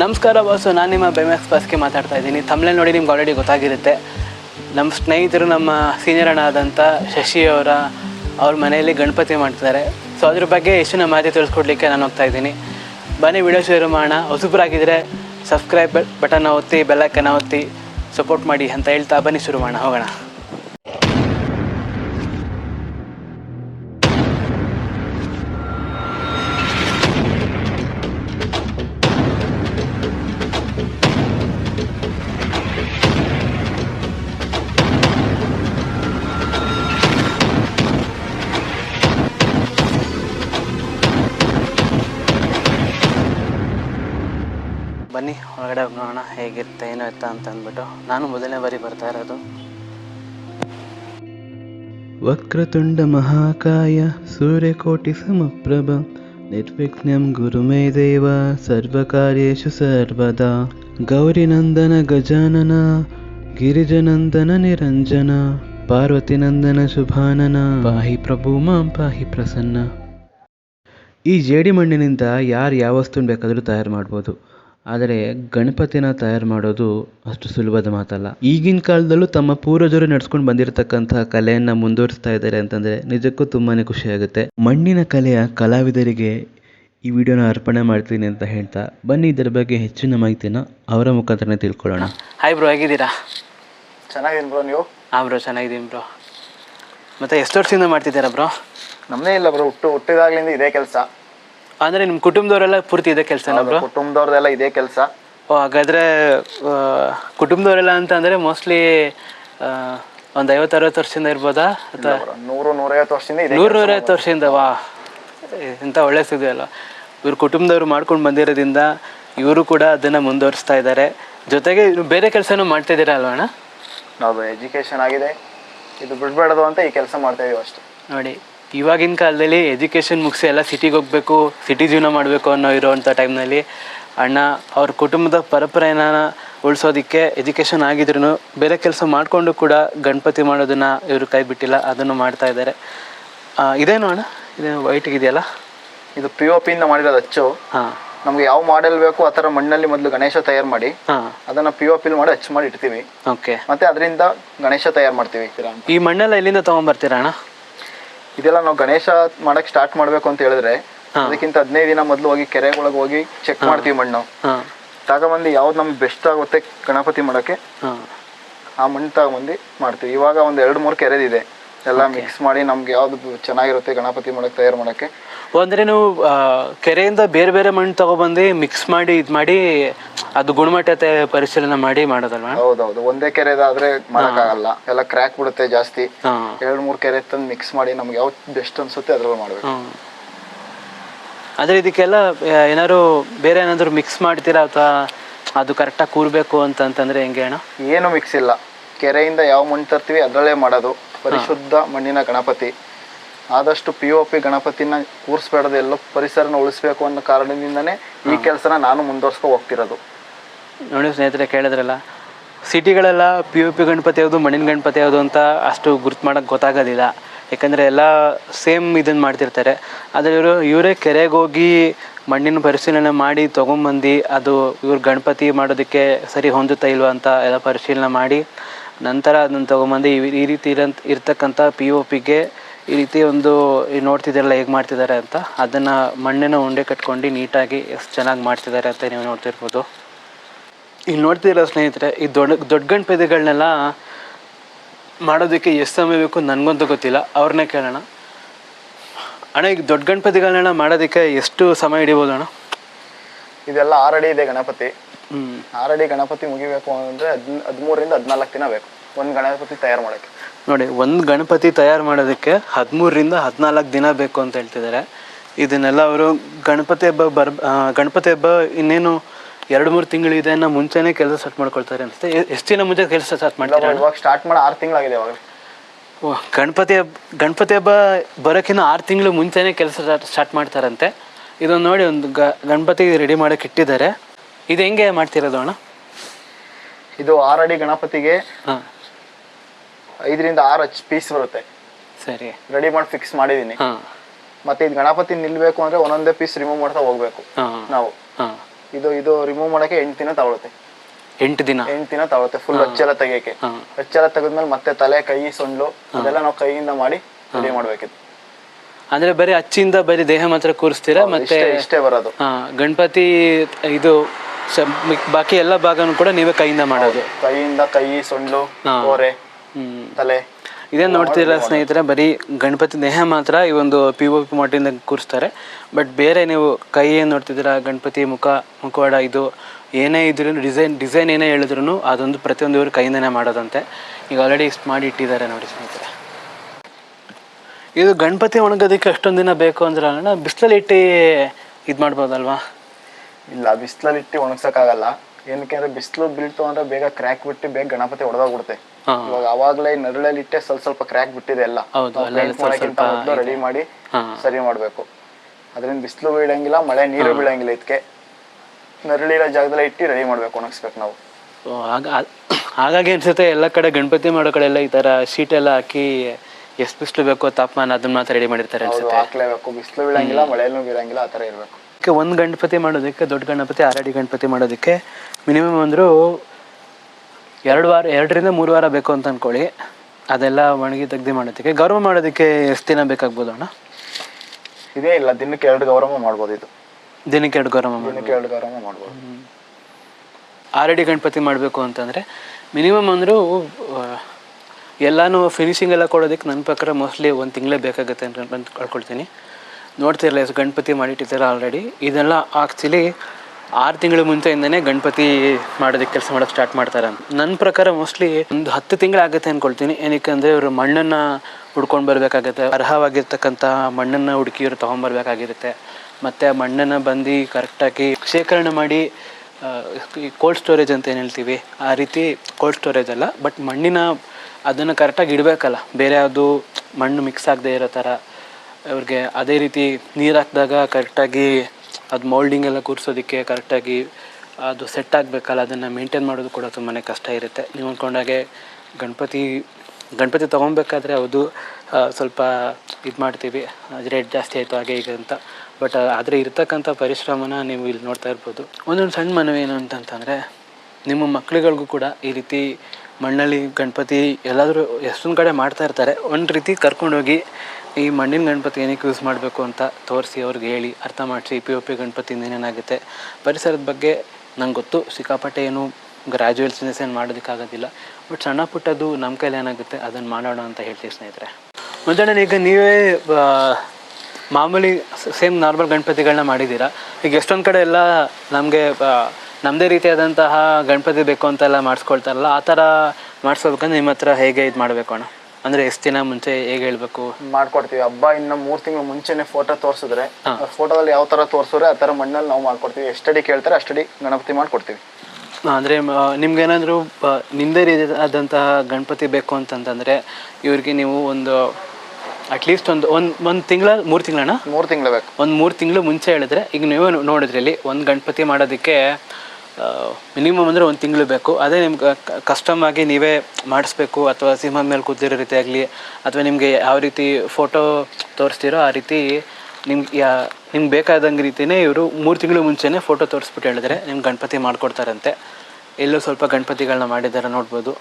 ನಮಸ್ಕಾರ ಬಾಸು ನಾನು ನಿಮ್ಮ ಬೆಮೆಕ್ಸ್ ಬಾಸ್ಗೆ ಮಾತಾಡ್ತಾ ಇದ್ದೀನಿ. ತಮಿಳ್ ನೋಡಿ ನಿಮ್ಗೆ ಆಲ್ರೆಡಿ ಗೊತ್ತಾಗಿರುತ್ತೆ. ನಮ್ಮ ಸ್ನೇಹಿತರು ನಮ್ಮ ಸೀನಿಯರ್ ಅಣ್ಣ ಆದಂಥ ಶಶಿ ಅವರ, ಅವ್ರ ಮನೆಯಲ್ಲಿ ಗಣಪತಿ ಮಾಡ್ತಿದ್ದಾರೆ. ಸೊ ಅದ್ರ ಬಗ್ಗೆ ಹೆಚ್ಚಿನ ಮಾಹಿತಿ ತಿಳಿಸ್ಕೊಡ್ಲಿಕ್ಕೆ ನಾನು ಹೋಗ್ತಾ ಇದ್ದೀನಿ. ಬನ್ನಿ ವಿಡಿಯೋ ಶುರು ಮಾಡೋಣ. ಹೊಸಬ್ರಾಗಿದ್ದರೆ ಸಬ್ಸ್ಕ್ರೈಬ್ ಬಟನ್ ಒತ್ತಿ ಬೆಲ್ಲಕ್ಕನ ಒತ್ತಿ ಸಪೋರ್ಟ್ ಮಾಡಿ ಅಂತ ಹೇಳ್ತಾ ಬನ್ನಿ, ಶುರು ಮಾಡೋಣ. ಹೋಗೋಣ. ಹೋಗ್ ನೋಡೋಣ ಹೇಗಿರುತ್ತೆ ಏನೋ ಇತ್ತ ಅಂತ ಅಂದ್ಬಿಟ್ಟು ನಾನು ಮೊದಲನೇ ಬಾರಿ ಬರ್ತಾ ಇರೋದು. ವಕ್ರತುಂಡ ಮಹಾಕಾಯ ಸೂರ್ಯಕೋಟಿ ಸಮಪ್ರಭ ನಿರ್ವಿಘ್ನಂ ಗುರುಮೇ ದೇವ ಸರ್ವದ. ಸರ್ವದಾ ಗೌರಿನಂದನ ಗಜಾನನ ಗಿರಿಜನಂದನ ನಿರಂಜನ ಪಾರ್ವತಿನಂದನ ಶುಭಾನನ. ಪಾಹಿ ಪ್ರಭು ಮಾಂ ಪಾಹಿ ಪ್ರಸನ್ನ. ಈ ಜೇಡಿ ಮಣ್ಣಿನಿಂದ ಯಾರು ಯಾವ ವಸ್ತುನ ಬೇಕಾದರೂ ತಯಾರು ಮಾಡ್ಬೋದು. ಆದರೆ ಗಣಪತಿನ ತಯಾರು ಮಾಡೋದು ಅಷ್ಟು ಸುಲಭದ ಮಾತಲ್ಲ. ಈಗಿನ ಕಾಲದಲ್ಲೂ ತಮ್ಮ ಪೂರ್ವಜರು ನಡೆಸ್ಕೊಂಡು ಬಂದಿರತಕ್ಕಂತಹ ಕಲೆಯನ್ನ ಮುಂದುವರಿಸ್ತಾ ಇದ್ದಾರೆ ಅಂತಂದ್ರೆ ನಿಜಕ್ಕೂ ತುಂಬಾ ಖುಷಿಯಾಗುತ್ತೆ. ಮಣ್ಣಿನ ಕಲೆಯ ಕಲಾವಿದರಿಗೆ ಈ ವಿಡಿಯೋನ ಅರ್ಪಣೆ ಮಾಡ್ತೀನಿ ಅಂತ ಹೇಳ್ತಾ ಬನ್ನಿ ಇದರ ಬಗ್ಗೆ ಹೆಚ್ಚಿನ ಮಾಹಿತಿನ ಅವರ ಮುಖಾಂತರನೇ ತಿಳ್ಕೊಳ್ಳೋಣ. ಹಾಯ್ ಬ್ರೋ ಹೇಗಿದ್ದೀರಾ? ಚೆನ್ನಾಗಿದ್ದೀನಿ ಬ್ರೋ ನೀವು? ಹಾಂ ಬ್ರೋ ಚೆನ್ನಾಗಿದ್ದೀನಿ ಬ್ರೋ ಮತ್ತೆ ಎಷ್ಟು ವರ್ಷದಿಂದ ಮಾಡ್ತಿದ್ದೀರಾ ಬ್ರೋ ನಮ್ಮದೇ ಇಲ್ಲ ಬ್ರೋ ಹುಟ್ಟು ಹುಟ್ಟಿದಾಗ್ಲಿಂದ ಇದೇ ಕೆಲಸ. ಅಂದರೆ ನಿಮ್ಮ ಕುಟುಂಬದವರೆಲ್ಲ ಪೂರ್ತಿ ಇದೆ ಕೆಲಸ ಬ್ರೋ? ಕುಟುಂಬದವ್ರದೆಲ್ಲ ಇದೇ ಕೆಲಸ. ಓ ಹಾಗಾದ್ರೆ ಕುಟುಂಬದವರೆಲ್ಲ ಅಂತ ಅಂದ್ರೆ ಮೋಸ್ಟ್ಲಿ ಒಂದು ಐವತ್ತು ಅರವತ್ತು ವರ್ಷದಿಂದ ಇರ್ಬೋದಾ? ಅಥವಾ ನೂರು ನೂರೈವತ್ತು ವರ್ಷದಿಂದ ಇದೆ ನೂರು ನೂರೈವತ್ತು ವರ್ಷದಿಂದ ವಾ ಇಂಥ ಒಳ್ಳೆ ಸುದ್ದಿ ಅಲ್ವಾ ಇವ್ರ ಕುಟುಂಬದವ್ರು ಮಾಡ್ಕೊಂಡು ಬಂದಿರೋದ್ರಿಂದ ಇವರು ಕೂಡ ಅದನ್ನ ಮುಂದುವರಿಸ್ತಾ ಇದ್ದಾರೆ ಜೊತೆಗೆ ಇವ್ರು ಬೇರೆ ಕೆಲಸನೂ ಮಾಡ್ತಿದ್ದೀರಾ ಅಲ್ವಾ ಅಣ್ಣ? ನಾವು ಎಜುಕೇಶನ್ ಆಗಿದೆ. ಇದು ಬಿಡ್ಬಾರ್ದು ಅಂತ ಈ ಕೆಲಸ ಮಾಡ್ತಾ ಇದೀವಿ ಅಷ್ಟೇ. ನೋಡಿ. ಇವಾಗಿನ ಕಾಲದಲ್ಲಿ ಎಜುಕೇಷನ್ ಮುಗಿಸಿ ಎಲ್ಲ ಸಿಟಿಗೆ ಹೋಗಬೇಕು ಸಿಟಿ ಜೀವನ ಮಾಡಬೇಕು ಅನ್ನೋ ಇರೋವಂಥ ಟೈಮ್ನಲ್ಲಿ ಅಣ್ಣ ಅವ್ರ ಕುಟುಂಬದ ಪರಂಪರೆನ ಉಳಿಸೋದಕ್ಕೆ ಎಜುಕೇಷನ್ ಆಗಿದ್ರು ಬೇರೆ ಕೆಲಸ ಮಾಡಿಕೊಂಡು ಕೂಡ ಗಣಪತಿ ಮಾಡೋದನ್ನು ಇವರು ಕೈ ಬಿಟ್ಟಿಲ್ಲ ಅದನ್ನು ಮಾಡ್ತಾ ಇದ್ದಾರೆ. ಇದೇನು ಅಣ್ಣ? ಇದೇನು ವೈಟ್ ಇದೆಯಲ್ಲ? ಇದು ಪಿ ಓ ಪಿಯಿಂದ ಮಾಡಿರೋದು ಅಚ್ಚು. ಹಾಂ. ನಮ್ಗೆ ಯಾವ ಮಾಡೆಲ್ ಬೇಕು ಆ ಥರ ಮಣ್ಣಲ್ಲಿ ಮೊದಲು ಗಣೇಶ ತಯಾರು ಮಾಡಿ ಹಾಂ. ಅದನ್ನ ಪಿ ಒ ಪಿಲ್ ಮಾಡಿ ಅಚ್ಚು ಮಾಡಿ ಇಡ್ತೀವಿ. ಓಕೆ ಮತ್ತೆ ಅದರಿಂದ ಗಣೇಶ ತಯಾರು ಮಾಡ್ತೀವಿ. ಈ ಮಣ್ಣೆಲ್ಲ ಎಲ್ಲಿಂದ ತೊಗೊಂಬರ್ತೀರ ಅಣ್ಣ? ಇದೆಲ್ಲ ನಾವು ಗಣೇಶ ಮಾಡಕ್ ಸ್ಟಾರ್ಟ್ ಮಾಡ್ಬೇಕು ಅಂತ ಹೇಳಿದ್ರೆ ಅದಕ್ಕಿಂತ ಹದಿನೈದು ದಿನ ಮೊದಲು ಹೋಗಿ ಕೆರೆಗೊಳಗೆ ಹೋಗಿ ಚೆಕ್ ಮಾಡ್ತೀವಿ ಮಣ್ಣು. ತಗೊಂಬಂದು ಯಾವ್ದು ನಮ್ಗೆ ಬೆಸ್ಟ್ ಆಗುತ್ತೆ ಗಣಪತಿ ಮಾಡಕ್ಕೆ ಆ ಮಣ್ಣು ತಗೊಂಬಂದು ಮಾಡ್ತೀವಿ. ಇವಾಗ ಒಂದು ಎರಡು ಮೂರು ಕೆರೆದಿದೆ. ಎಲ್ಲ ಮಿಕ್ಸ್ ಮಾಡಿ ನಮ್ಗೆ ಯಾವ್ದು ಚೆನ್ನಾಗಿರುತ್ತೆ ಗಣಪತಿ ಮಾಡಕ್ಕೆ ತಯಾರು ಮಾಡಕ್ಕೆ. ಅಂದರೆ ನೀವು ಕೆರೆಯಿಂದ ಬೇರೆ ಬೇರೆ ಮಣ್ಣು ತಗೊಬಂದು ಮಿಕ್ಸ್ ಮಾಡಿ ಇದು ಮಾಡಿ ಅದು ಗುಣಮಟ್ಟತೆ ಪರಿಶೀಲನೆ ಮಾಡಿ ಮಾಡೋದಲ್ವಾ? ಹೌದೌದು. ಒಂದೇ ಕೆರೆದಾದ್ರೆ ಮಾಡೋಕ್ಕಾಗಲ್ಲ. ಎಲ್ಲ ಕ್ರ್ಯಾಕ್ ಬಿಡುತ್ತೆ ಜಾಸ್ತಿ. ಎರಡು ಮೂರು ಕೆರೆ ತಂದು ಮಿಕ್ಸ್ ಮಾಡಿ ನಮ್ಗೆ ಯಾವ್ದು ಬೆಸ್ಟ್ ಅನ್ಸುತ್ತೆ ಅದ್ರಲ್ಲಿ ಮಾಡಬೇಕು. ಆದ್ರೆ ಇದಕ್ಕೆಲ್ಲ ಏನಾದ್ರು ಬೇರೆ ಏನಾದ್ರು ಮಿಕ್ಸ್ ಮಾಡ್ತೀರಾ ಅಥವಾ ಅದು ಕರೆಕ್ಟಾಗಿ ಕೂರ್ಬೇಕು ಅಂತ ಅಂತಂದ್ರೆ ಹೆಂಗೆ ಅಣ್ಣ? ಏನು ಮಿಕ್ಸ್ ಇಲ್ಲ. ಕೆರೆಯಿಂದ ಯಾವ ಮಣ್ಣು ತರ್ತೀವಿ ಅದರಲ್ಲೇ ಮಾಡೋದು. ಪರಿಶುದ್ಧ ಮಣ್ಣಿನ ಗಣಪತಿ. ಆದಷ್ಟು ಪಿ ಒ ಪಿ ಗಣಪತಿನ ಕೂರಿಸ್ಬೇಡದು ಎಲ್ಲೋ ಪರಿಸರನ ಉಳಿಸ್ಬೇಕು ಅನ್ನೋ ಕಾರಣದಿಂದನೇ ಈ ಕೆಲಸನ ನಾನು ಮುಂದುವರ್ಸ್ಕೊ ಹೋಗ್ತಿರೋದು. ನೋಡಿ ಸ್ನೇಹಿತರೆ ಕೇಳಿದ್ರಲ್ಲ ಸಿಟಿಗಳೆಲ್ಲ ಪಿ ಯು ಪಿ ಗಣಪತಿ ಯಾವುದು ಮಣ್ಣಿನ ಗಣಪತಿ ಯಾವುದು ಅಂತ ಅಷ್ಟು ಗುರುತು ಮಾಡೋಕ್ಕೆ ಗೊತ್ತಾಗೋದಿಲ್ಲ. ಯಾಕಂದರೆ ಎಲ್ಲ ಸೇಮ್ ಇದನ್ನು ಮಾಡ್ತಿರ್ತಾರೆ. ಆದರೆ ಇವರು ಇವರೇ ಕೆರೆಗೆ ಹೋಗಿ ಮಣ್ಣಿನ ಪರಿಶೀಲನೆ ಮಾಡಿ ತೊಗೊಂಬಂದು ಅದು ಇವ್ರು ಗಣಪತಿ ಮಾಡೋದಕ್ಕೆ ಸರಿ ಹೊಂದುತ್ತಾ ಇಲ್ವಾ ಅಂತ ಎಲ್ಲ ಪರಿಶೀಲನೆ ಮಾಡಿ ನಂತರ ಅದನ್ನು ತೊಗೊಂಬಂದು ಈ ಈ ರೀತಿ ಇರಂತ ಇರ್ತಕ್ಕಂಥ ಪಿ ಒ ಪಿಗೆ ಈ ರೀತಿ ಒಂದು ನೋಡ್ತಿದ್ದಾರಲ್ಲ ಹೇಗೆ ಮಾಡ್ತಿದ್ದಾರೆ ಅಂತ ಅದನ್ನು ಮಣ್ಣಿನ ಉಂಡೆ ಕಟ್ಕೊಂಡು ನೀಟಾಗಿ ಎಷ್ಟು ಚೆನ್ನಾಗಿ ಮಾಡ್ತಿದ್ದಾರೆ ಅಂತ ನೀವು ನೋಡ್ತಿರ್ಬೋದು. ಇಲ್ಲಿ ನೋಡ್ತಿದ್ದೀರ ಸ್ನೇಹಿತರೆ ಈ ದೊಡ್ಡ ದೊಡ್ಡ ಗಣಪತಿಗಳನ್ನೆಲ್ಲ ಮಾಡೋದಕ್ಕೆ ಎಷ್ಟು ಸಮಯ ಬೇಕು ನನಗಂತೂ ಗೊತ್ತಿಲ್ಲ ಅವ್ರನ್ನೇ ಕೇಳೋಣ. ಅಣ್ಣ ಈಗ ದೊಡ್ಡ ಗಣಪತಿಗಳನ್ನೆಲ್ಲ ಮಾಡೋದಕ್ಕೆ ಎಷ್ಟು ಸಮಯ ಹಿಡಿಬೋದು ಅಣ್ಣ? ಇದೆಲ್ಲ ಆರಡಿ ಇದೆ ಗಣಪತಿ. ಹ್ಞೂ ಆರಡಿ ಗಣಪತಿ ಮುಗಿಬೇಕು ಅಂದ್ರೆ ಹದ್ ಹದಿಮೂರರಿಂದ ಹದಿನಾಲ್ಕು ದಿನ ಬೇಕು. ಒಂದು ಗಣಪತಿ ತಯಾರು ಮಾಡಕ್ಕೆ. ನೋಡಿ ಒಂದು ಗಣಪತಿ ತಯಾರು ಮಾಡೋದಕ್ಕೆ ಹದಿಮೂರರಿಂದ ಹದಿನಾಲ್ಕು ದಿನ ಬೇಕು ಅಂತ ಹೇಳ್ತಿದ್ದಾರೆ. ಇದನ್ನೆಲ್ಲ ಅವರು ಗಣಪತಿ ಹಬ್ಬ ಬರ್ ಗಣಪತಿ ಹಬ್ಬ ಇನ್ನೇನು ಎರಡು ಮೂರು ತಿಂಗಳಿದೆ ಅನ್ನೋ ಮುಂಚೆನೇ ಕೆಲಸ ಸ್ಟಾರ್ಟ್ ಮಾಡ್ಕೊಳ್ತಾರೆ ಅನಿಸುತ್ತೆ. ಎಷ್ಟು ದಿನ ಮುಂಚೆ ಕೆಲಸ ಸ್ಟಾರ್ಟ್ ಮಾಡ್ತಾರೆ? ಇವಾಗ ಸ್ಟಾರ್ಟ್ ಮಾಡಿ ಆರು ತಿಂಗಳಾಗಿದೆ ಇವಾಗ. ಗಣಪತಿ ಹಬ್ಬ ಗಣಪತಿ ಹಬ್ಬ ಬರೋಕ್ಕಿಂತ ಆರು ತಿಂಗಳು ಮುಂಚೆನೇ ಕೆಲಸ ಸ್ಟಾರ್ಟ್ ಮಾಡ್ತಾರಂತೆ. ಇದನ್ನು ನೋಡಿ ಒಂದು ಗ ಗಣಪತಿ ರೆಡಿ ಮಾಡೋಕೆ ಇಟ್ಟಿದ್ದಾರೆ. ಇದು ಹೆಂಗೆ ಮಾಡ್ತಿರೋದು ಅಣ್ಣ? ಇದು ಆರಡಿ ಗಣಪತಿಗೆ ಹಾಂ. ಐದರಿಂದ ಆರು ಹಚ್ ಪೀಸ್ ಬರುತ್ತೆ. ಸರಿ. ರೆಡಿ ಮಾಡಿ ಫಿಕ್ಸ್ ಮಾಡಿದೀನಿ. ಹಾಂ. ಮತ್ತೆ ಇದು ಗಣಪತಿ ನಿಲ್ಬೇಕು ಅಂದ್ರೆ ಒಂದೊಂದೇ ಪೀಸ್ ರಿಮೂವ್ ಮಾಡ್ತಾ ಹೋಗ್ಬೇಕು. ಹಾಂ. ನಾವು. ಹಾಂ. ಇದು ಇದು ರಿಮೂವ್ ಮಾಡಕ್ಕೆ ಎಂಟು ದಿನ ತಗೊಳುತ್ತೆ. ಎಂಟು ದಿನ? ಎಂಟು ದಿನ ತಗೊಳುತ್ತೆ ಫುಲ್ ಹಚ್ಚೆಲ್ಲ ತೆಗಿಯಕ್ಕೆ. ಹಾ. ಹಚ್ಚೆಲ್ಲ ತೆಗೆದ್ಮೇಲೆ ಮತ್ತೆ ತಲೆ ಕೈ ಸೊಂಡ್ಲು ಅದೆಲ್ಲ ನಾವು ಕೈಯಿಂದ ಮಾಡಿ ರೆಡಿ ಮಾಡ್ಬೇಕಿತ್ತು. ಅಂದ್ರೆ ಬರೀ ಅಚ್ಚಿಂದ ಬರೀ ದೇಹ ಮಾತ್ರ ಕೂರಿಸ್ತೀರಾ? ಮತ್ತೆ ಇಷ್ಟೇ ಇಷ್ಟೇ ಬರೋದು. ಹಾ ಗಣಪತಿ ಇದು ಸ- ಮಿಕ್- ಬಾಕಿ ಎಲ್ಲ ಭಾಗನೂ ಕೂಡ ನೀವೇ ಕೈಯಿಂದ ಮಾಡೋದು. ಕೈಯಿಂದ ಕೈ ಸೊಂಡ್ಲು ಹಾ. ಹ್ಮ್ ತಲೆ. ಇದೇ ನೋಡ್ತಿರ ಸ್ನೇಹಿತರೆ ಬರೀ ಗಣಪತಿ ದೇಹ ಮಾತ್ರ ಈ ಒಂದು ಪಿ ಓ ಪಿ ಮಾಡಿಂದ ಕೂರಿಸ್ತಾರೆ. ಬಟ್ ಬೇರೆ ನೀವು ಕೈ ಏನು ನೋಡ್ತಿದ್ದೀರಾ? ಗಣಪತಿ ಮುಖ ಮುಖವಾಡ ಇದು ಏನೇ ಇದ್ರೂ ಡಿಸೈನ್ ಡಿಸೈನ್ ಏನೇ ಹೇಳಿದ್ರು ಅದೊಂದು ಪ್ರತಿಯೊಂದು ಇವರು ಕೈಯಿಂದನೇ ಮಾಡೋದಂತೆ. ಈಗ ಆಲ್ರೆಡಿ ಇಷ್ಟು ಮಾಡಿ ಇಟ್ಟಿದ್ದಾರೆ ನೋಡಿ ಸ್ನೇಹಿತರೆ. ಇದು ಗಣಪತಿ ಒಣಗೋದಕ್ಕೆ ಅಷ್ಟೊಂದು ದಿನ ಬೇಕು ಅಂದ್ರೆ ಅಣ್ಣ ಬಿಸಿಲಲ್ಲಿ ಇಟ್ಟು ಇದು ಮಾಡ್ಬೋದಲ್ವಾ? ಇಲ್ಲ ಬಿಸಿಲಲ್ಲಿ ಇಟ್ಟು ಒಣಗ್ಸೋಕ್ಕಾಗಲ್ಲ. ಏನಕ್ಕೆ ಅಂದರೆ ಬಿಸಿಲು ಬೀಳ್ತು ಅಂದರೆ ಬೇಗ ಕ್ರ್ಯಾಕ್ ಬಿಟ್ಟು ಬೇಗ ಗಣಪತಿ ಒಡೆದೋಗ್ಬಿಡುತ್ತೆ ಇವಾಗ ಅವಾಗಲೇ ನರಳಲ್ಲಿ ಇಟ್ಟೆ ಸ್ವಲ್ಪ ಸ್ವಲ್ಪ ಕ್ರ್ಯಾಕ್ ಬಿಟ್ಟಿದೆ ಎಲ್ಲ. ರೆಡಿ ಮಾಡಿ ಸರಿ ಮಾಡ್ಬೇಕು. ಅದರಿಂದ ಬಿಸಿಲು ಬೀಳಂಗಿಲ್ಲ ಮಳೆ ನೀರು ಬೀಳಂಗಿಲ್ಲ ಇದಕ್ಕೆ. ನರಳಿರೋ ಜಾಗದಲ್ಲೇ ಇಟ್ಟು ರೆಡಿ ಮಾಡ್ಬೇಕು ಒಣಗಿಸ್ಬೇಕು ನಾವು. ಹಾಗಾಗಿ ಅನ್ಸುತ್ತೆ ಎಲ್ಲ ಕಡೆ ಗಣಪತಿ ಮಾಡೋ ಕಡೆ ಎಲ್ಲ ಈ ತರ ಶೀಟ್ ಎಲ್ಲ ಹಾಕಿ ಎಷ್ಟು ಬಿಸಿಲು ಬೇಕೋ ತಾಪಮಾನ ಅದನ್ನ ಮಾತ್ರ ರೆಡಿ ಮಾಡಿರ್ತಾರೆ ಅನ್ಸುತ್ತೆ. ಹಾಕ್ಲೇಬೇಕು. ಬಿಸಿಲು ಬೀಳಂಗಿಲ್ಲ ಮಳೆನೂ ಬೀಳಂಗಿಲ್ಲ ಆ ತರ ಇರಬೇಕು. ಒಂದು ಗಣಪತಿ ಮಾಡೋದಕ್ಕೆ ದೊಡ್ಡ ಗಣಪತಿ ಆರಡಿ ಗಣಪತಿ ಮಾಡೋದಕ್ಕೆ ಮಿನಿಮಮ್ ಅಂದರೂ ಎರಡು ವಾರ ಎರಡರಿಂದ ಮೂರು ವಾರ ಬೇಕು ಅಂತ ಅಂದ್ಕೊಳ್ಳಿ ಅದೆಲ್ಲ ಒಣಗಿ ತೆಗ್ದು ಮಾಡೋದಕ್ಕೆ. ಗೌರವ ಮಾಡೋದಕ್ಕೆ ಎಷ್ಟು ದಿನ ಬೇಕಾಗ್ಬೋದು ಅಣ್ಣ? ಇದೇ ಇಲ್ಲ ದಿನಕ್ಕೆ ಎರಡು ಗೌರವ ಮಾಡ್ಬೋದು ಇದು. ದಿನಕ್ಕೆ ಎರಡು ಗೌರವ ದಿನಕ್ಕೆ ಎರಡು ಗೌರವ ಮಾಡ್ಬೋದು. ಆರಡಿ ಗಣಪತಿ ಮಾಡಬೇಕು ಅಂತಂದರೆ ಮಿನಿಮಮ್ ಅಂದರೂ ಎಲ್ಲನೂ ಫಿನಿಶಿಂಗ್ ಎಲ್ಲ ಕೊಡೋದಕ್ಕೆ ನನ್ನ ಪ್ರಕಾರ ಮೋಸ್ಟ್ಲಿ ಒಂದು ತಿಂಗಳೇ ಬೇಕಾಗುತ್ತೆ ಅಂತ ಕಳ್ಕೊಳ್ತೀನಿ ನೋಡ್ತಿರಲ್ಲ ಎಷ್ಟು ಗಣಪತಿ ಮಾಡಿಟ್ಟಿದ್ದಾರೆ ಆಲ್ರೆಡಿ ಇದೆಲ್ಲ ಆ್ಯಕ್ಚುಲಿ ಆರು ತಿಂಗಳ ಮುಂಚೆಯಿಂದನೇ ಗಣಪತಿ ಮಾಡೋದಕ್ಕೆ ಕೆಲಸ ಮಾಡೋಕ್ಕೆ ಸ್ಟಾರ್ಟ್ ಮಾಡ್ತಾರೆ. ನನ್ನ ಪ್ರಕಾರ ಮೋಸ್ಟ್ಲಿ ಒಂದು ಹತ್ತು ತಿಂಗಳಾಗುತ್ತೆ ಅಂದ್ಕೊಳ್ತೀನಿ ಏನಕ್ಕೆ ಅಂದರೆ ಇವರು ಮಣ್ಣನ್ನು ಹುಡ್ಕೊಂಡು ಬರಬೇಕಾಗತ್ತೆ. ಅರ್ಹವಾಗಿರ್ತಕ್ಕಂಥ ಮಣ್ಣನ್ನು ಹುಡುಕಿ ಇವರು ತೊಗೊಂಬರ್ಬೇಕಾಗಿರುತ್ತೆ ಮತ್ತು ಆ ಮಣ್ಣನ್ನು ಬಂದು ಕರೆಕ್ಟಾಗಿ ಶೇಖರಣೆ ಮಾಡಿ ಈ ಕೋಲ್ಡ್ ಸ್ಟೋರೇಜ್ ಅಂತ ಏನು ಹೇಳ್ತೀವಿ, ಆ ರೀತಿ ಕೋಲ್ಡ್ ಸ್ಟೋರೇಜ್ ಅಲ್ಲ ಬಟ್ ಮಣ್ಣಿನ ಅದನ್ನು ಕರೆಕ್ಟಾಗಿ ಇಡಬೇಕಲ್ಲ. ಬೇರೆ ಯಾವುದು ಮಣ್ಣು ಮಿಕ್ಸ್ ಆಗದೆ ಇರೋ ಥರ ಅವ್ರಿಗೆ ಅದೇ ರೀತಿ ನೀರು ಹಾಕಿದಾಗ ಕರೆಕ್ಟಾಗಿ ಅದು ಮೌಲ್ಡಿಂಗ್ ಎಲ್ಲ ಕೂರಿಸೋದಕ್ಕೆ ಕರೆಕ್ಟಾಗಿ ಅದು ಸೆಟ್ ಆಗಬೇಕಲ್ಲ, ಅದನ್ನು ಮೇಂಟೈನ್ ಮಾಡೋದು ಕೂಡ ತುಂಬಾ ಕಷ್ಟ ಇರುತ್ತೆ. ನೀವು ಅಂದ್ಕೊಂಡಾಗೆ ಗಣಪತಿ ಗಣಪತಿ ತೊಗೊಬೇಕಾದ್ರೆ ಅದು ಸ್ವಲ್ಪ ಇದು ಮಾಡ್ತೀವಿ. ರೇಟ್ ಜಾಸ್ತಿ ಆಯಿತು, ಹಾಗೆ ಈಗ ಅಂತ. ಬಟ್ ಆದರೆ ಇರ್ತಕ್ಕಂಥ ಪರಿಶ್ರಮನ ನೀವು ಇಲ್ಲಿ ನೋಡ್ತಾ ಇರ್ಬೋದು. ಒಂದೊಂದು ಸಣ್ಣ ಮನವಿ ಏನು ಅಂತಂತಂದರೆ ನಿಮ್ಮ ಮಕ್ಕಳುಗಳಿಗೂ ಕೂಡ ಈ ರೀತಿ ಮಣ್ಣಲ್ಲಿ ಗಣಪತಿ ಎಲ್ಲಾದರೂ ಎಷ್ಟೊಂದು ಕಡೆ ಮಾಡ್ತಾ ಇರ್ತಾರೆ, ಒಂದು ರೀತಿ ಕರ್ಕೊಂಡೋಗಿ ಈ ಮಣ್ಣಿನ ಗಣಪತಿ ಏನಕ್ಕೆ ಯೂಸ್ ಮಾಡಬೇಕು ಅಂತ ತೋರಿಸಿ ಅವ್ರಿಗೆ ಹೇಳಿ ಅರ್ಥ ಮಾಡಿಸಿ ಪಿ ಒ ಪಿ ಗಣಪತಿಯಿಂದ ಏನೇನಾಗುತ್ತೆ. ಪರಿಸರದ ಬಗ್ಗೆ ನಂಗೆ ಗೊತ್ತು. ಸಿಕ್ಕಾಪಟ್ಟೆ ಏನು ಗ್ರ್ಯಾಜುಯೇಷನ್ಸ್ ಏನು ಮಾಡೋದಕ್ಕಾಗೋದಿಲ್ಲ ಬಟ್ ಸಣ್ಣ ಪುಟ್ಟದ್ದು ನಮ್ಮ ಕೈಲಿ ಏನಾಗುತ್ತೆ ಅದನ್ನು ಮಾಡೋಣ ಅಂತ ಹೇಳ್ತೀವಿ ಸ್ನೇಹಿತರೆ. ಮುಂಜಾನೆ ಈಗ ನೀವೇ ಮಾಮೂಲಿ ಸೇಮ್ ನಾರ್ಮಲ್ ಗಣಪತಿಗಳನ್ನ ಮಾಡಿದ್ದೀರಾ? ಈಗ ಎಷ್ಟೊಂದು ಕಡೆ ಎಲ್ಲ ನಮಗೆ ನಮ್ಮದೇ ರೀತಿಯಾದಂತಹ ಗಣಪತಿ ಬೇಕು ಅಂತೆಲ್ಲ ಮಾಡಿಸ್ಕೊಳ್ತಾರಲ್ಲ, ಆ ಥರ ಮಾಡಿಸ್ಕೋಬೇಕಂದ್ರೆ ನಿಮ್ಮ ಹತ್ರ ಹೇಗೆ ಇದು ಮಾಡಬೇಕು ಅಣ್ಣ? ಅಂದರೆ ಎಷ್ಟು ದಿನ ಮುಂಚೆ ಹೇಗೆ ಹೇಳ್ಬೇಕು? ಮಾಡ್ಕೊಡ್ತೀವಿ. ಹಬ್ಬ ಇನ್ನ ಮೂರ್ ತಿಂಗಳು ಮುಂಚೆನೆ ಫೋಟೋ ತೋರಿಸಿದ್ರೆ ಫೋಟೋದಲ್ಲಿ ಯಾವ ತರ ತೋರಿಸಿದ್ರೆ ಆ ತರ ಮಣ್ಣಲ್ಲಿ ನಾವು ಮಾಡ್ಕೊಡ್ತೀವಿ. ಎಷ್ಟಡಿ ಕೇಳ್ತಾರೆ ಅಷ್ಟಡಿ ಗಣಪತಿ ಮಾಡ್ಕೊಡ್ತೀವಿ. ಅಂದರೆ ನಿಮ್ಗೇನಾದರೂ ನಿಂದೆ ಆದಂತಹ ಗಣಪತಿ ಬೇಕು ಅಂತಂತಂದರೆ ಇವ್ರಿಗೆ ನೀವು ಒಂದು ಅಟ್ಲೀಸ್ಟ್ ಒಂದು ಒಂದು ಒಂದು ತಿಂಗಳ ಮೂರು ತಿಂಗಳಣ್ಣ ಮೂರ್ ತಿಂಗಳು ಬೇಕು. ಒಂದು ಮೂರು ತಿಂಗಳು ಮುಂಚೆ ಹೇಳಿದ್ರೆ ಈಗ ನೀವು ನೋಡಿದ್ರಿ ಇಲ್ಲಿ ಒಂದು ಗಣಪತಿ ಮಾಡೋದಕ್ಕೆ ಮಿನಿಮಮ್ ಅಂದರೆ ಒಂದು ತಿಂಗಳು ಬೇಕು. ಅದೇ ನಿಮ್ಗೆ ಕಸ್ಟಮ್ ಆಗಿ ನೀವೇ ಮಾಡಿಸ್ಬೇಕು ಅಥವಾ ಸಿಂಹದ ಮೇಲೆ ಕೂತಿರೋ ರೀತಿ ಆಗಲಿ ಅಥವಾ ನಿಮಗೆ ಯಾವ ರೀತಿ ಫೋಟೋ ತೋರಿಸ್ತೀರೋ ಆ ರೀತಿ ನಿಮ್ಗೆ ಯಾ, ನಿಮ್ಗೆ ಬೇಕಾದಂಗೆ ರೀತಿಯೇ ಇವರು ಮೂರು ತಿಂಗಳು ಮುಂಚೆನೇ ಫೋಟೋ ತೋರಿಸ್ಬಿಟ್ಟು ಹೇಳಿದ್ರೆ ನಿಮ್ಗೆ ಗಣಪತಿ ಮಾಡಿಕೊಡ್ತಾರಂತೆ. ಎಲ್ಲೂ ಸ್ವಲ್ಪ ಗಣಪತಿಗಳನ್ನ ಮಾಡಿದ್ದಾರೆ ನೋಡ್ಬೋದು.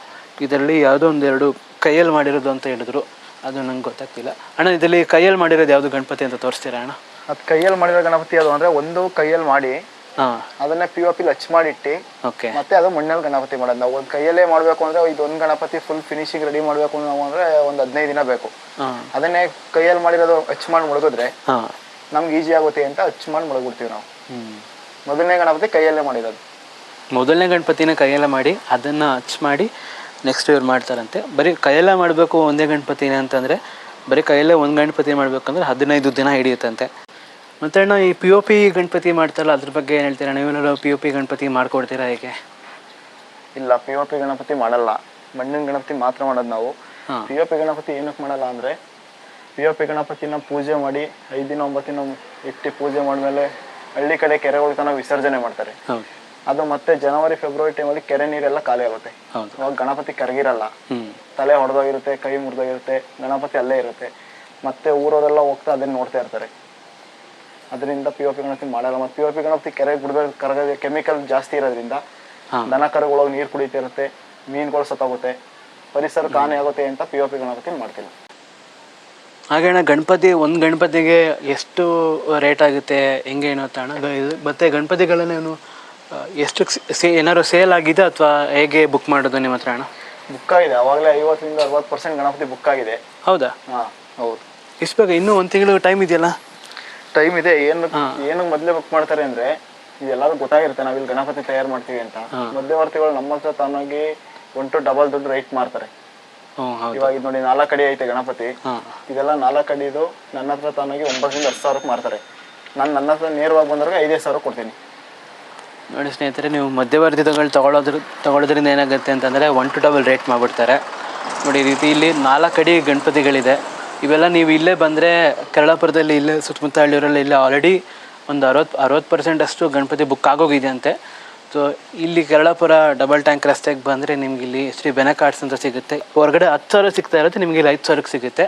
ಇದರಲ್ಲಿ ಯಾವುದೋ ಒಂದೆರಡು ಕೈಯಲ್ಲಿ ಮಾಡಿರೋದು ಅಂತ ಹೇಳಿದ್ರು. ಅದು ನಂಗೆ ಗೊತ್ತಾಗ್ತಿಲ್ಲ. ಅಣ್ಣ, ಇದರಲ್ಲಿ ಕೈಯಲ್ಲಿ ಮಾಡಿರೋದು ಯಾವುದು ಗಣಪತಿ ಅಂತ ತೋರಿಸ್ತೀರಾ ಅಣ್ಣ? ಅದು ಕೈಯಲ್ಲಿ ಮಾಡಿರೋ ಗಣಪತಿ ಅದು ಅಂದರೆ ಒಂದು ಕೈಯಲ್ಲಿ ಮಾಡಿ ಅದನ್ನೇ ಪಿ ಓ ಪಿ ಲಚ್ ಮಾಡಿಟ್ಟು. ಓಕೆ ಮತ್ತೆ ಅದು ಮಣ್ಣಲ್ಲಿ ಗಣಪತಿ ಮಾಡೋದು. ನಾವು ಒಂದು ಕೈಯಲ್ಲೇ ಮಾಡಬೇಕು ಅಂದ್ರೆ ಇದೊಂದು ಗಣಪತಿ ಫುಲ್ ಫಿನಿಶಿಂಗ್ ರೆಡಿ ಮಾಡಬೇಕು ನಾವು ಅಂದ್ರೆ ಒಂದು ಹದಿನೈದು ದಿನ ಬೇಕು. ಹಾಂ. ಅದನ್ನೇ ಕೈಯಲ್ಲಿ ಮಾಡಿರೋದು ಹಚ್ ಮಾಡಿ ಮುಳುಗಿದ್ರೆ ಹಾಂ. ನಮ್ಗೆ ಈಜಿ ಆಗುತ್ತೆ ಅಂತ ಹಚ್ ಮಾಡಿ ಮುಳುಗ್ಬಿಡ್ತೀವಿ ನಾವು. ಮೊದಲನೇ ಗಣಪತಿ ಕೈಯಲ್ಲೇ ಮಾಡಿರೋದು. ಮೊದಲನೇ ಗಣಪತಿನ ಕೈಯಲ್ಲೇ ಮಾಡಿ ಅದನ್ನ ಹಚ್ ಮಾಡಿ ನೆಕ್ಸ್ಟ್ ಇವ್ರು ಮಾಡ್ತಾರಂತೆ. ಬರೀ ಕೈಯಲ್ಲೇ ಮಾಡಬೇಕು ಒಂದೇ ಗಣಪತಿನ ಅಂತಂದರೆ ಬರೀ ಕೈಯಲ್ಲೇ ಒಂದು ಗಣಪತಿ ಮಾಡ್ಬೇಕಂದ್ರೆ ಹದಿನೈದು ದಿನ ಹಿಡಿಯುತ್ತಂತೆ. ಮತ್ತೆ ಅಣ್ಣ ಈ ಪಿ ಒ ಪಿ ಗಣಪತಿ ಮಾಡ್ತಾರಲ್ಲ ಅದ್ರ ಬಗ್ಗೆ ಏನು ಹೇಳ್ತೀರಾ? ನೀವೇನಾದ್ರು ಪಿ ಒ ಪಿ ಗಣಪತಿ ಮಾಡ್ಕೊಡ್ತೀರಾ ಹೇಗೆ? ಇಲ್ಲ ಪಿ ಒ ಪಿ ಗಣಪತಿ ಮಾಡಲ್ಲ. ಮಣ್ಣಿನ ಗಣಪತಿ ಮಾತ್ರ ಮಾಡೋದು ನಾವು. ಪಿ ಒ ಪಿ ಗಣಪತಿ ಏನಕ್ಕೆ ಮಾಡಲ್ಲ ಅಂದರೆ ಪಿ ಒ ಪಿ ಗಣಪತಿನ ಪೂಜೆ ಮಾಡಿ ಐದು ದಿನ ಒಂಬತ್ತು ದಿನ ಇಟ್ಟು ಪೂಜೆ ಮಾಡಿದ್ಮೇಲೆ ಹಳ್ಳಿ ಕಡೆ ಕೆರೆಗಳ ತನಕ ವಿಸರ್ಜನೆ ಮಾಡ್ತಾರೆ. ಅದು ಮತ್ತೆ ಜನವರಿ ಫೆಬ್ರವರಿ ಟೈಮಲ್ಲಿ ಕೆರೆ ನೀರೆಲ್ಲ ಖಾಲಿ ಆಗುತ್ತೆ. ಅವಾಗ ಗಣಪತಿ ಕರಗಿರಲ್ಲ. ತಲೆ ಹೊಡೆದೋಗಿರುತ್ತೆ ಕೈ ಮುರಿದೋಗಿರುತ್ತೆ ಗಣಪತಿ ಅಲ್ಲೇ ಇರುತ್ತೆ. ಮತ್ತೆ ಊರವರೆಲ್ಲ ಹೋಗ್ತಾ ಅದನ್ನ ನೋಡ್ತಾ ಇರ್ತಾರೆ. ಅದರಿಂದ ಪಿ ಒ ಪಿ ಗಣಪತಿ ಮಾಡಲ್ಲ ಮತ್ತು ಪಿ ಒ ಪಿ ಗಣಪತಿ ಕೆರೆಗೆ ಬಿಡಬೇಕು ಕರಗ ಕೆಮಿಕಲ್ ಜಾಸ್ತಿ ಇರೋದ್ರಿಂದ ದನ ಕರುಗಳು ನೀರು ಕುಡಿತಿರುತ್ತೆ ಮೀನುಗಳು ಸತ್ತೋಗುತ್ತೆ ಪರಿಸರಕ್ಕೆ ಹಾನಿ ಆಗುತ್ತೆ ಅಂತ ಪಿ ಓ ಪಿ ಗಣಪತಿ ಮಾಡ್ತಿಲ್ಲ ಹಾಗೆ ಅಣ್ಣ ಗಣಪತಿ ಒಂದು ಗಣಪತಿಗೆ ಎಷ್ಟು ರೇಟ್ ಆಗುತ್ತೆ ಹೆಂಗೆ ಏನು ಅಂತ ಅಣ್ಣ ಮತ್ತೆ ಗಣಪತಿಗಳನ್ನ ಎಷ್ಟು ಸೇ ಏನಾದ್ರು ಸೇಲ್ ಆಗಿದೆ ಅಥವಾ ಹೇಗೆ ಬುಕ್ ಮಾಡೋದು ನಿಮ್ಮ ಹತ್ರ ಅಣ್ಣ? ಬುಕ್ ಆಗಿದೆ. ಅವಾಗಲೇ ಐವತ್ತರಿಂದ ಅರವತ್ತು ಪರ್ಸೆಂಟ್ ಗಣಪತಿ ಬುಕ್ ಆಗಿದೆ. ಹೌದಾ? ಹಾಂ ಹೌದು. ಇಷ್ಟು ಬೇಗ ಇನ್ನೂ ಒಂದು ತಿಂಗಳು ಟೈಮ್ ಇದೆಯಲ್ಲ? ಟೈಮ್ ಇದೆ ಏನು ಏನು ಮೊದ್ಲೇ ಬುಕ್ ಮಾಡ್ತಾರೆ ಅಂದ್ರೆ ಇದೆಲ್ಲರೂ ಗೊತ್ತಾಗಿರುತ್ತೆ ನಾವಿಲ್ಲಿ ಗಣಪತಿ ತಯಾರು ಮಾಡ್ತೀವಿ ಅಂತ. ಮಧ್ಯವರ್ತಿಗಳು ನಮ್ಮ ಹತ್ರ ತಾನಾಗಿ ಒನ್ ಟು ಡಬಲ್ ದುಡ್ಡು ರೈಟ್ ಮಾಡ್ತಾರೆ. ಇವಾಗ ಇದು ನೋಡಿ ನಾಲ್ಕು ಅಡಿ ಐತೆ ಗಣಪತಿ. ಇದೆಲ್ಲ ನಾಲ್ಕು ಅಡಿದು ನನ್ನ ಹತ್ರ ತಾನಾಗಿ ಒಂಬತ್ತರಿಂದ ಹತ್ತು ಸಾವಿರಕ್ಕೆ ಮಾರ್ತಾರೆ ನಾನು ನನ್ನ ಹತ್ರ ನೇರವಾಗಿ ಬಂದವ್ರಿಗೆ ಐದೇ ಸಾವಿರ ಕೊಡ್ತೀನಿ. ನೋಡಿ ಸ್ನೇಹಿತರೆ ನೀವು ಮಧ್ಯವರ್ತಿಗಳು ತಗೊಳ್ಳೋದ್ರ ತಗೊಳ್ಳೋದ್ರಿಂದ ಏನಾಗುತ್ತೆ ಅಂತಂದರೆ ಒನ್ ಟು ಡಬಲ್ ರೇಟ್ ಮಾಡಿಬಿಡ್ತಾರೆ. ನೋಡಿ ರೀತಿ ಇಲ್ಲಿ ನಾಲ್ಕು ಅಡಿ ಗಣಪತಿಗಳಿದೆ. ಇವೆಲ್ಲ ನೀವು ಇಲ್ಲೇ ಬಂದರೆ ಕರಳಾಪುರದಲ್ಲಿ ಇಲ್ಲೇ ಸುತ್ತಮುತ್ತ ಹಳ್ಳಿಯವರಲ್ಲಿ ಇಲ್ಲೇ ಆಲ್ರೆಡಿ ಒಂದು ಅರವತ್ತು ಅರವತ್ತು ಪರ್ಸೆಂಟ್ ಅಷ್ಟು ಗಣಪತಿ ಬುಕ್ ಆಗೋಗಿದೆ ಅಂತೆ ಸೊ ಇಲ್ಲಿ ಕರಳಾಪುರ ಡಬಲ್ ಟ್ಯಾಂಕ್ ರಸ್ತೆಗೆ ಬಂದರೆ ನಿಮ್ಗೆ ಇಲ್ಲಿ ಶ್ರೀ ಬೆನಕಾಟ್ಸ್ ಅಂತ ಸಿಗುತ್ತೆ. ಹೊರಗಡೆ ಹತ್ತು ಸಾವಿರ ಸಿಗ್ತಾ ಇರುತ್ತೆ, ನಿಮಗೆ ಇಲ್ಲಿ ಐದು ಸಾವಿರಕ್ಕೆ ಸಿಗುತ್ತೆ.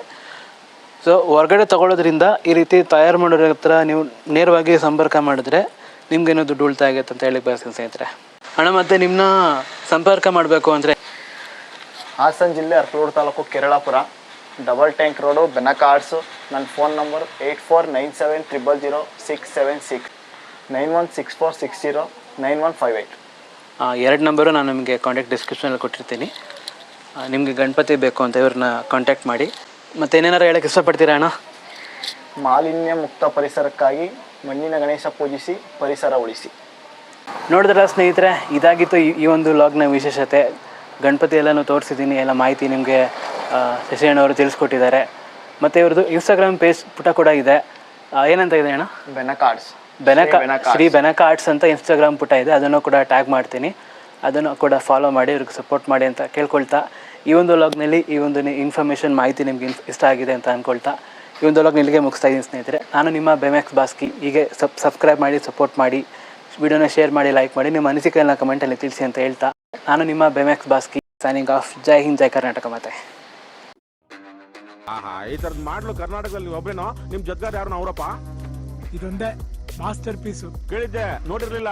ಸೊ ಹೊರಗಡೆ ತಗೊಳ್ಳೋದ್ರಿಂದ ಈ ರೀತಿ ತಯಾರು ಮಾಡೋರ ಹತ್ರ ನೀವು ನೇರವಾಗಿ ಸಂಪರ್ಕ ಮಾಡಿದ್ರೆ ನಿಮ್ಗೇನೋ ದುಡ್ಡು ಉಳಿತಾಯ ಆಗುತ್ತೆ ಅಂತ ಹೇಳಿ ಬಯಸ್ತೀನಿ ಸ್ನೇಹಿತರೆ. ಹಣ ಮತ್ತೆ ನಿಮ್ಮನ್ನ ಸಂಪರ್ಕ ಮಾಡಬೇಕು ಅಂದರೆ? ಹಾಸನ ಜಿಲ್ಲೆ Arkaluru taluk Keralapura. Double tank road Benaka arts ನನ್ನ phone number eight four nine seven triple zero six seven six nine one six four six zero nine one five eight ಎರಡು ನಂಬರು ನಾನು ನಿಮಗೆ ಕಾಂಟ್ಯಾಕ್ಟ್ ಡಿಸ್ಕ್ರಿಪ್ಷನಲ್ಲಿ ಕೊಟ್ಟಿರ್ತೀನಿ. ನಿಮಗೆ ಗಣಪತಿ ಬೇಕು ಅಂತ ಇವ್ರನ್ನ ಕಾಂಟ್ಯಾಕ್ಟ್ ಮಾಡಿ. ಮತ್ತೆ ಏನೇನಾರು ಹೇಳಕ್ಕೆ ಇಷ್ಟಪಡ್ತೀರಾ ಅಣ್ಣ? ಮಾಲಿನ್ಯ ಮುಕ್ತ ಪರಿಸರಕ್ಕಾಗಿ ಮಣ್ಣಿನ ಗಣೇಶ ಪೂಜಿಸಿ ಪರಿಸರ ಉಳಿಸಿ. ನೋಡಿದ್ರ ಸ್ನೇಹಿತರೆ ಇದಾಗಿತ್ತು ಈ- ಈ ಒಂದು ಲಾಗ್ನ ವಿಶೇಷತೆ. ಗಣಪತಿ ಎಲ್ಲನೂ ತೋರಿಸಿದ್ದೀನಿ ಎಲ್ಲ ಮಾಹಿತಿ ನಿಮಗೆ ಶಶಿಯಣ್ಣವರು ತಿಳಿಸ್ಕೊಟ್ಟಿದ್ದಾರೆ. ಮತ್ತೆ ಇವ್ರದ್ದು ಇನ್ಸ್ಟಾಗ್ರಾಮ್ ಪೇಜ್ ಪುಟ ಕೂಡ ಇದೆ. ಏನಂತ ಇದೆ ಅಣ್ಣ? ಬೆನಕ ಆರ್ಟ್ಸ್ ಬೆನಕ ಶ್ರೀ ಬೆನಕ ಆರ್ಟ್ಸ್ ಅಂತ ಇನ್ಸ್ಟಾಗ್ರಾಮ್ ಪುಟ ಇದೆ. ಅದನ್ನು ಕೂಡ ಟ್ಯಾಗ್ ಮಾಡ್ತೀನಿ. ಅದನ್ನು ಕೂಡ ಫಾಲೋ ಮಾಡಿ ಇವ್ರಿಗೆ ಸಪೋರ್ಟ್ ಮಾಡಿ ಅಂತ ಕೇಳ್ಕೊಳ್ತಾ. ಈ ಒಂದು ಲಾಗ್ನಲ್ಲಿ ಈ ಒಂದು ಇನ್ಫಾರ್ಮೇಷನ್ ಮಾಹಿತಿ ನಿಮಗೆ ಇಷ್ಟ ಆಗಿದೆ ಅಂತ ಅಂದ್ಕೊಳ್ತಾ ಈ ಒಂದು ಲಾಗ್ ಇಲ್ಲಿಗೆ ಮುಗಿಸ್ತಾ ಇದ್ದೀನಿ ಸ್ನೇಹಿತರೆ. ನಾನು ನಿಮ್ಮ ಬೆಮ್ಯಾಕ್ಸ್ ಬಾಸ್ಕಿ ಹೀಗೆ ಸಬ್ ಸಬ್ಸ್ಕ್ರೈಬ್ ಮಾಡಿ ಸಪೋರ್ಟ್ ಮಾಡಿ ವಿಡಿಯೋನ ಶೇರ್ ಮಾಡಿ ಲೈಕ್ ಮಾಡಿ ನಿಮ್ಮ ಅನಿಸಿಕೆಗಳನ್ನ ಕಮೆಂಟಲ್ಲಿ ತಿಳಿಸಿ ಅಂತ ಹೇಳ್ತಾ. ನಾನು ನಿಮ್ಮ ಬೆಮ್ಯಾಕ್ಸ್ ಬಾಸ್ಕಿ ಸೈನಿಂಗ್ ಆಫ್ ಜೈ ಹಿಂದ್ ಜೈ ಕರ್ನಾಟಕ ಮತ್ತೆ ಆಹಾ ಈ ತರದ್ ಮಾಡ್ಲು ಕರ್ನಾಟಕದಲ್ಲಿ ಒಬ್ಬೇನೋ ನಿಮ್ ಜೊತೆಗಾರ ಯಾರು ಅವರಪ್ಪ ಇದೊಂದೇ ಮಾಸ್ಟರ್ ಪೀಸು. ಕೇಳಿದ್ದೆ ನೋಡಿರ್ಲಿಲ್ಲ.